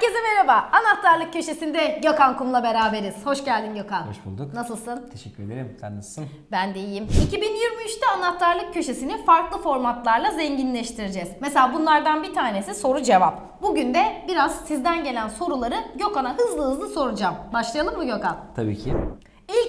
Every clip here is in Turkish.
Herkese merhaba. Anahtarlık köşesinde Gökhan Kum'la beraberiz. Hoş geldin Gökhan. Hoş bulduk. Nasılsın? Teşekkür ederim. Sen nasılsın? Ben de iyiyim. 2023'te anahtarlık köşesini farklı formatlarla zenginleştireceğiz. Mesela bunlardan bir tanesi soru cevap. Bugün de biraz sizden gelen soruları Gökhan'a hızlı hızlı soracağım. Başlayalım mı Gökhan? Tabii ki.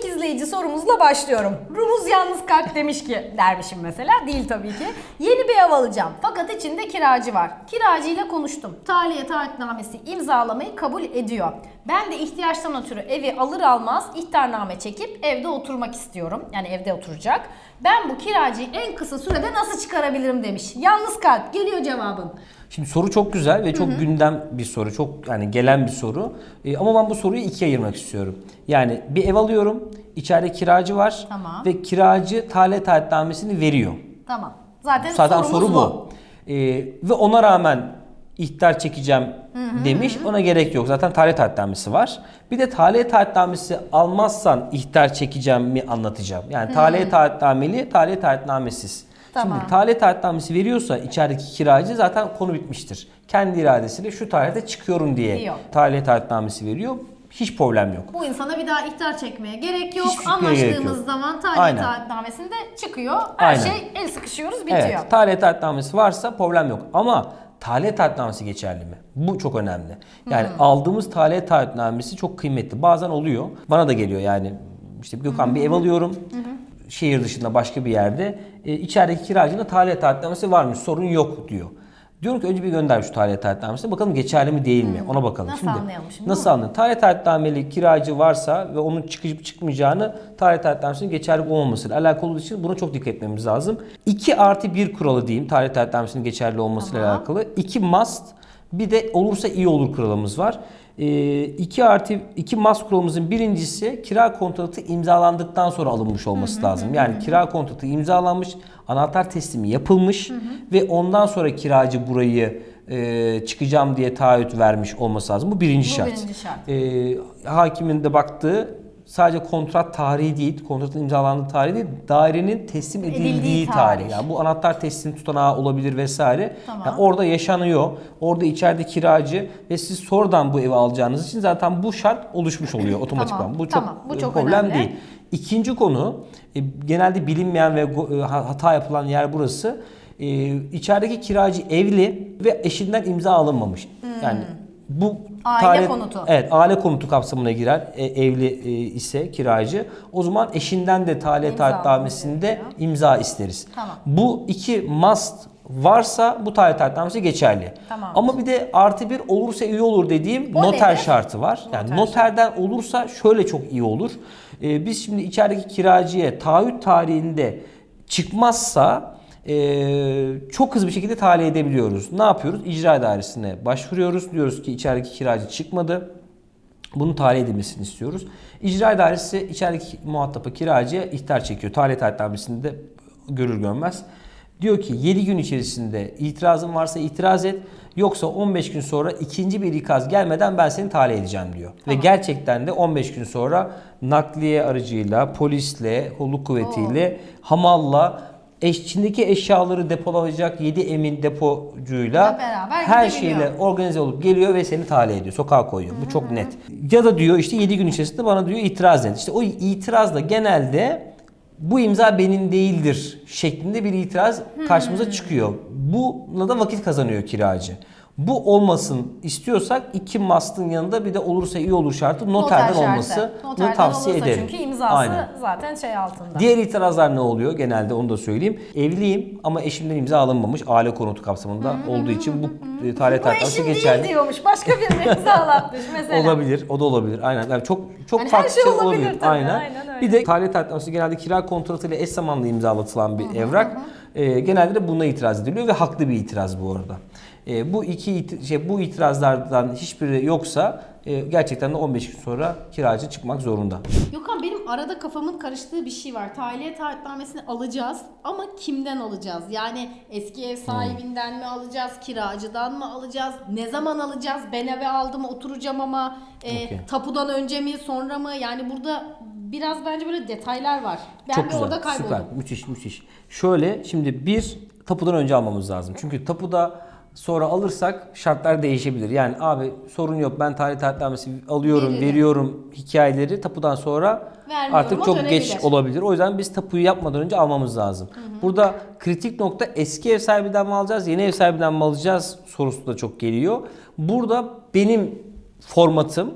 İlk izleyici sorumuzla başlıyorum. Rumuz yalnız kalp demiş ki, dermişim mesela. Değil tabii ki. Yeni bir ev alacağım. Fakat içinde kiracı var. Kiracıyla konuştum. Tahliye taahhütnamesi imzalamayı kabul ediyor. Ben de ihtiyaçtan ötürü evi alır almaz ihtarname çekip evde oturmak istiyorum. Yani evde oturacak. Ben bu kiracıyı en kısa sürede nasıl çıkarabilirim demiş. Yalnız kalp geliyor cevabın. Şimdi soru çok güzel ve çok gündem bir soru. Çok yani gelen bir soru. Ee, ama ben bu soruyu ikiye ayırmak istiyorum. Yani bir ev alıyorum. içeride kiracı var. Tamam. Ve kiracı tahliye taahhütnamesini veriyor. Tamam. Zaten, Zaten soru bu. Ee, ve ona rağmen ihtar çekeceğim demiş. Ona gerek yok. Zaten tahliye taahhütnamesi var. Bir de tahliye taahhütnamesi almazsan ihtar çekeceğim mi anlatacağım. Yani tahliye taahhütnameli, tahliye taahhütnamesiz. Tamam. Şimdi tahliye taahhütnamesi veriyorsa içerideki kiracı zaten konu bitmiştir. Kendi iradesiyle şu tarihte çıkıyorum diye Diyor. taahhütnamesi veriyor. Hiç problem yok. Bu insana bir daha ihtar çekmeye gerek yok. Hiçbir şeye gerek Anlaştığımız yok. zaman tahliye Aynen. taahhütnamesinde çıkıyor. Her Aynen. şey el sıkışıyoruz bitiyor. Evet, tahliye taahhütnamesi varsa problem yok. Ama tahliye taahhütnamesi geçerli mi? Bu çok önemli. Yani aldığımız tahliye taahhütnamesi çok kıymetli. Bazen oluyor. Bana da geliyor yani. İşte Gökhan bir ev alıyorum. Şehir dışında başka bir yerde. E, içerideki kiracının tahliye taahhütnamesi varmış. Sorun yok diyor. Diyorum ki önce bir gönder şu tahliye taahhütnamesini. Bakalım geçerli mi değil mi? Ona bakalım. Nasıl anlayalım şimdi, Nasıl değil mi? anlayalım? Tahliye taahhütnameli kiracı varsa ve onun çıkıp çıkmayacağını tahliye taahhütnamesinin geçerli olmamasıyla alakalı olduğu için buna çok dikkat etmemiz lazım. 2 artı 1 kuralı diyeyim tahliye taahhütnamesinin geçerli olmasıyla Tamam. alakalı. 2 must bir de olursa iyi olur kuralımız var. 2 artı 2 must kuralımızın birincisi kira kontratı imzalandıktan sonra alınmış olması lazım. Yani kira kontratı imzalanmış, anahtar teslimi yapılmış ve ondan sonra kiracı burayı e, çıkacağım diye taahhüt vermiş olması lazım. Bu birinci Bu şart. birinci şart. E, hakimin de baktığı sadece kontrat tarihi değil, kontratın imzalandığı tarih değil, dairenin teslim edildiği, Edildiği tarih. tarih. Yani bu anahtar teslim tutanağı olabilir vesaire. Tamam. Yani orada yaşanıyor. Orada içeride kiracı ve siz sonradan bu evi alacağınız için zaten bu şart oluşmuş oluyor otomatikman. Tamam, Bu çok, tamam. Bu çok problem önemli. değil. İkinci konu e, genelde bilinmeyen ve e, ha- hata yapılan yer burası. E, içerideki kiracı evli ve eşinden imza alınmamış. Yani bu. Aile tarih- konutu. Evet, aile konutu kapsamına girer e, evli e, ise kiracı. O zaman eşinden de tahliye taahhütnamesinde imza isteriz. Tamam. Bu iki must varsa bu tahliye taahhütnamesi geçerli. Tamam. Ama bir de artı bir olursa iyi olur dediğim O noter nedir? şartı var. Yani Noter noterden olursa şöyle çok iyi olur. Ee, biz şimdi içerideki kiracıya taahhüt tarihinde çıkmazsa ee, çok hızlı bir şekilde tahliye edebiliyoruz. Ne yapıyoruz? İcra dairesine başvuruyoruz. Diyoruz ki içerideki kiracı çıkmadı. Bunun tahliye edilmesini istiyoruz. İcra dairesi içerideki muhataba kiracıya ihtar çekiyor. Tahliye taahhütnamesini de görür görmez. Diyor ki 7 gün içerisinde itirazın varsa itiraz et. Yoksa 15 gün sonra ikinci bir ikaz gelmeden ben seni tahliye edeceğim diyor. Ve gerçekten de 15 gün sonra nakliye aracıyla, polisle, kolluk kuvvetiyle, hamalla, eşçindeki eşyaları depolayacak 7 emin depocuyla beraber her gidebiliyor. şeyle organize olup geliyor ve seni tahliye ediyor. Sokağa koyuyor. Bu çok net. Ya da diyor işte 7 gün içerisinde bana diyor itiraz et. İşte o itiraz da genelde bu imza benim değildir şeklinde bir itiraz karşımıza çıkıyor. Bununla da vakit kazanıyor kiracı. Bu olmasın istiyorsak iki mastın yanında bir de olursa iyi olur şartı noterden Noter şartı. olması Noterden tavsiye olursa ederim. Çünkü imzası Aynen. zaten şey altında. Diğer itirazlar ne oluyor genelde onu da söyleyeyim. Evliyim ama eşimden imza alınmamış aile konutu kapsamında olduğu için bu e, tahliye Bu eşim geçerli. değil diyormuş. Başka birine imzalatmış mesela. Olabilir, o da olabilir. Aynen. Yani çok çok her farklı şey şey olabilir olabilir. tabii, Aynen. öyle. Bir de tahliye tahtası genelde kira kontratıyla eş zamanlı imzalatılan bir evrak. Ee, genelde de buna itiraz ediliyor ve haklı bir itiraz bu arada. Ee, bu iki iti- şey bu itirazlardan hiçbiri yoksa e, gerçekten de 15 gün sonra kiracı çıkmak zorunda. Gökhan benim arada kafamın karıştığı bir şey var. Tahliye taahhütnamesini alacağız ama kimden alacağız? Yani eski ev sahibinden mi alacağız? Kiracıdan mı alacağız? Ne zaman alacağız? Ben eve aldım oturacağım ama e, Okey. tapudan önce mi sonra mı? Yani burada biraz bence böyle detaylar var. Ben Çok bir güzel, orada kayboldum. süper, müthiş, müthiş. Şöyle şimdi bir tapudan önce almamız lazım. Çünkü tapuda sonra alırsak şartlar değişebilir. Yani abi sorun yok ben tarih taahhütnamesi alıyorum, Veririm. veriyorum hikayeleri tapudan sonra Vermiyorum, artık o çok dönebilir. geç olabilir. O yüzden biz tapuyu yapmadan önce almamız lazım. Burada kritik nokta eski ev sahibinden mi alacağız, yeni ev sahibinden mi alacağız sorusu da çok geliyor. Burada benim formatım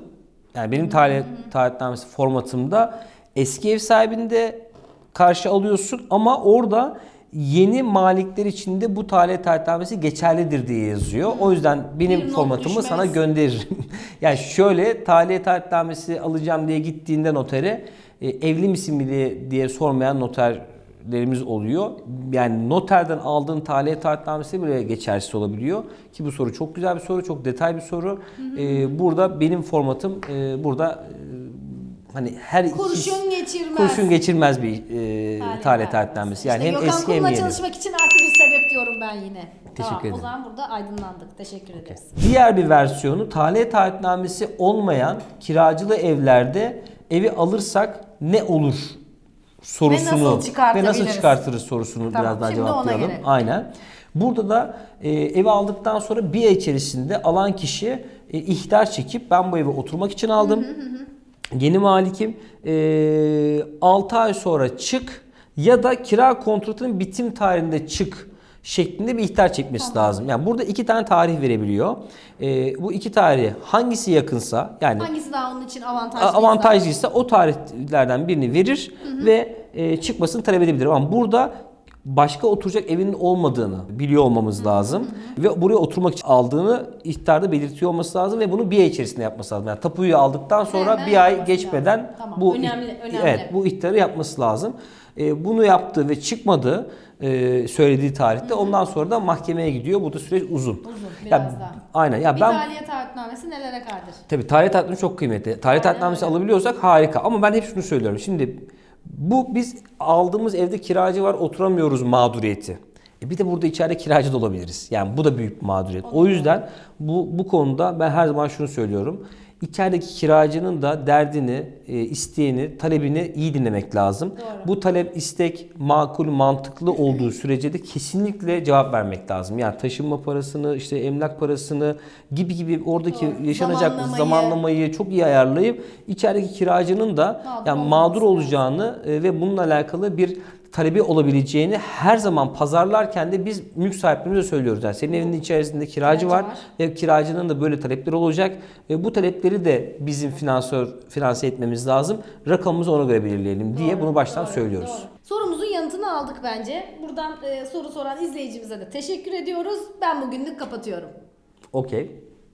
yani benim tarih, taahhütnamesi formatımda eski ev sahibinde karşı alıyorsun ama orada yeni malikler için de bu talih taahhütnamesi geçerlidir diye yazıyor. O yüzden benim Bir formatımı sana gönderirim. yani şöyle talih taahhütnamesi alacağım diye gittiğinde notere evli misin mi diye, diye sormayan noterlerimiz oluyor. Yani noterden aldığın talih taahhütnamesi bile geçersiz olabiliyor. Ki bu soru çok güzel bir soru, çok detay bir soru. E, burada benim formatım e, burada e, hani her iki- Kurşun geçirmez. kurşun geçirmez bir e, talih taahhütnamesi. Yani İşte hem Gökhan eski hem yeni. çalışmak için artı bir sebep diyorum ben yine. Teşekkür tamam, ederim. O zaman burada aydınlandık. Teşekkür ederiz. Diğer bir versiyonu talih taahhütnamesi olmayan kiracılı evlerde evi alırsak ne olur sorusunu nasıl çıkartabiliriz? ve nasıl çıkartırız sorusunu Tamam, biraz daha cevaplayalım. Aynen. Burada da e, evi aldıktan sonra bir ay içerisinde alan kişi e, ihtar çekip ben bu eve oturmak için aldım. Yeni malikim e, 6 ay sonra çık ya da kira kontratının bitim tarihinde çık şeklinde bir ihtar çekmesi lazım. Yani burada iki tane tarih verebiliyor. E, bu iki tarih hangisi yakınsa yani Hangisi daha onun için avantajlı? avantajlıysa o tarihlerden birini verir ve e, çıkmasını talep edebilir. Ama burada başka oturacak evinin olmadığını biliyor olmamız lazım. Ve buraya oturmak için aldığını ihtarda belirtiyor olması lazım ve bunu bir ay içerisinde yapması lazım. Yani tapuyu aldıktan sonra Hemen bir ay yapması geçmeden lazım. Tamam, bu önemli, önemli. evet bu ihtarı yapması lazım. E, bunu yaptı ve çıkmadı e, söylediği tarihte. Ondan sonra da mahkemeye gidiyor. Bu da süreç uzun. Uzun, Ya, biraz daha. Aynen. Ya Bir ben tahliye taahhütnamesi nelere kadir? Tabii tarih taahhütnamesi çok kıymetli. Tarih taahhütnamesi alabiliyorsak harika. Ama ben hep şunu söylüyorum. Şimdi bu biz aldığımız evde kiracı var oturamıyoruz mağduriyeti. E bir de burada içeride kiracı da olabiliriz. Yani bu da büyük bir mağduriyet. O yüzden bu bu konuda ben her zaman şunu söylüyorum. İçerideki kiracının da derdini, e, isteğini, talebini iyi dinlemek lazım. Doğru. Bu talep, istek makul, mantıklı olduğu sürece de kesinlikle cevap vermek lazım. Yani taşınma parasını, işte emlak parasını gibi gibi oradaki Doğru. yaşanacak Zamanlamayı. zamanlamayı çok iyi ayarlayıp içerideki kiracının da Mağdur yani mağdur lazım. olacağını e, ve bununla alakalı bir talebi olabileceğini her zaman pazarlarken de biz mülk sahiplerimize söylüyoruz. Yani senin evinin içerisinde kiracı var, var. ve kiracının da böyle talepleri olacak. Ve bu talepleri de bizim finansör finanse etmemiz lazım. Rakamımızı ona göre belirleyelim diye Doğru, bunu baştan doğru, söylüyoruz. doğru. Sorumuzun yanıtını aldık bence. Buradan e, soru soran izleyicimize de teşekkür ediyoruz. Ben bugünlük kapatıyorum. Okey.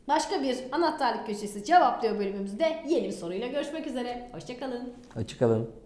Başka bir anahtarlık köşesi cevaplıyor bölümümüzde yeni bir soruyla görüşmek üzere. Hoşçakalın. Açık alın.